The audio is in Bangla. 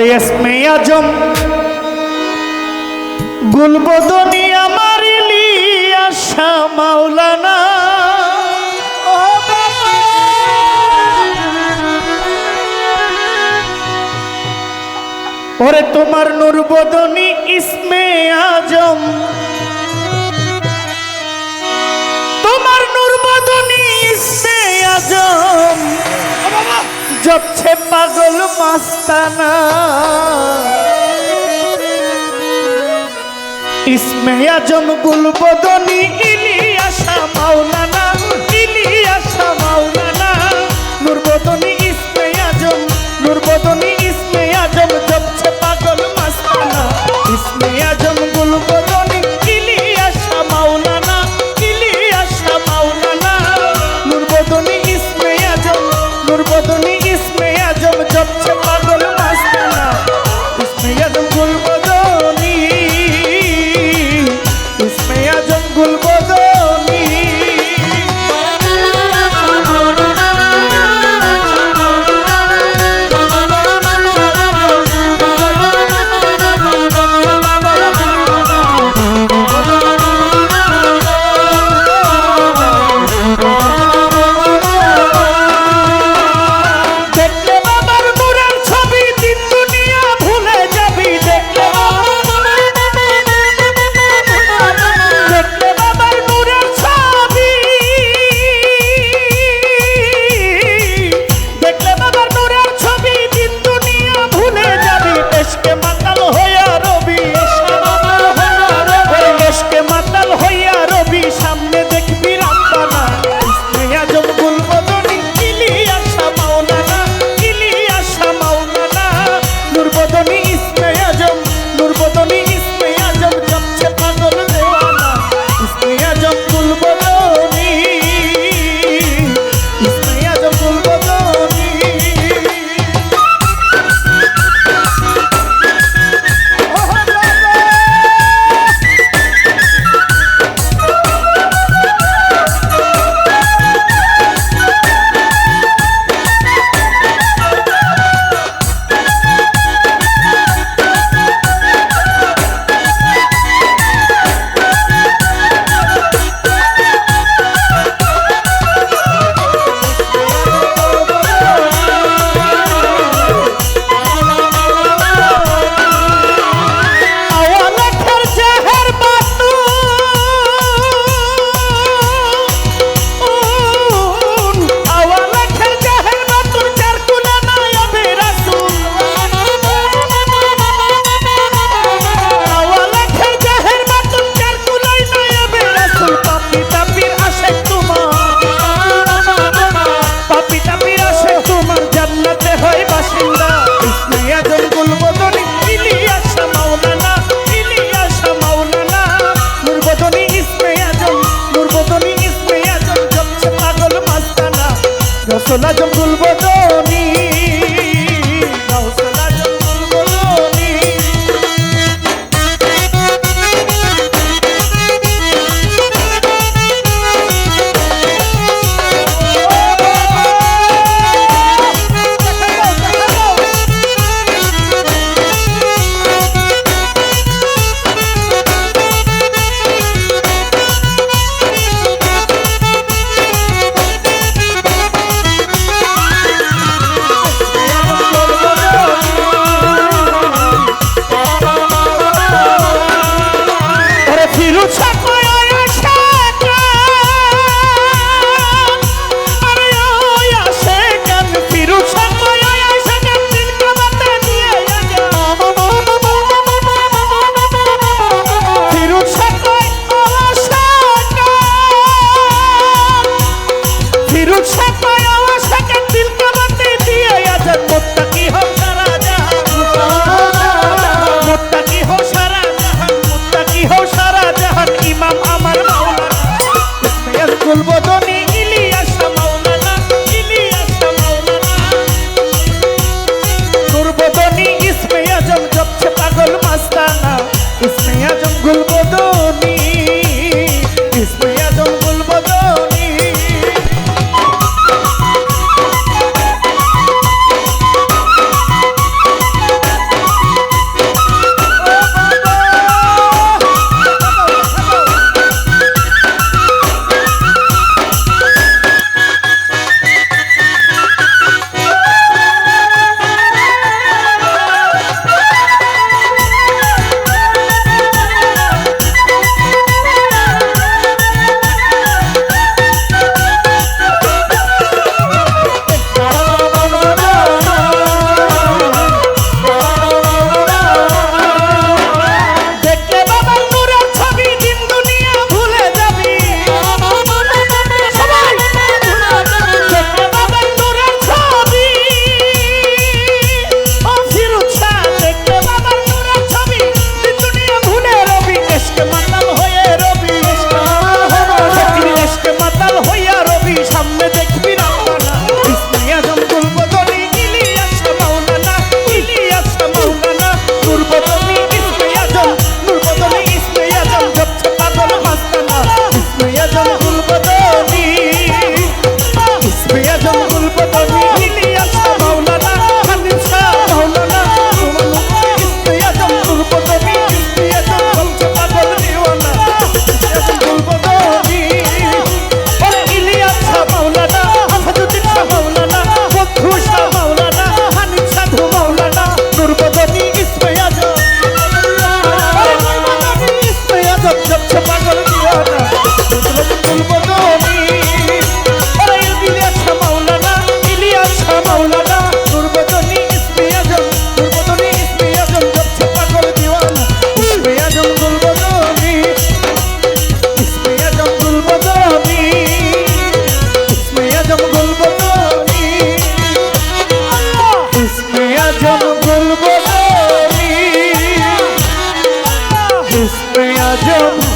ওরে এসমে আজম গুলবদনি আমার আশা মাওলানা ওরে তোমার নুরবদনি ইসমে আজম তোমার নুরবদনি ইসমে আজম সবচেয়ে পাগল মাস্তানা। ইসমে আজম গুল বদনি ইলি আশা মাওলানা ইলি আশা মাওলানা। নুর বদনি ইসমে আজম নুর বদনি ইসমে আজম জপছে পাগল মাস্তানা। ইসমে আজম গুল বদনি ইলি আশা মাওলানা ইলি আশা মাওলানা। নুর বদনি ইসমে আজম নুর বদনি Nacho, Welcome.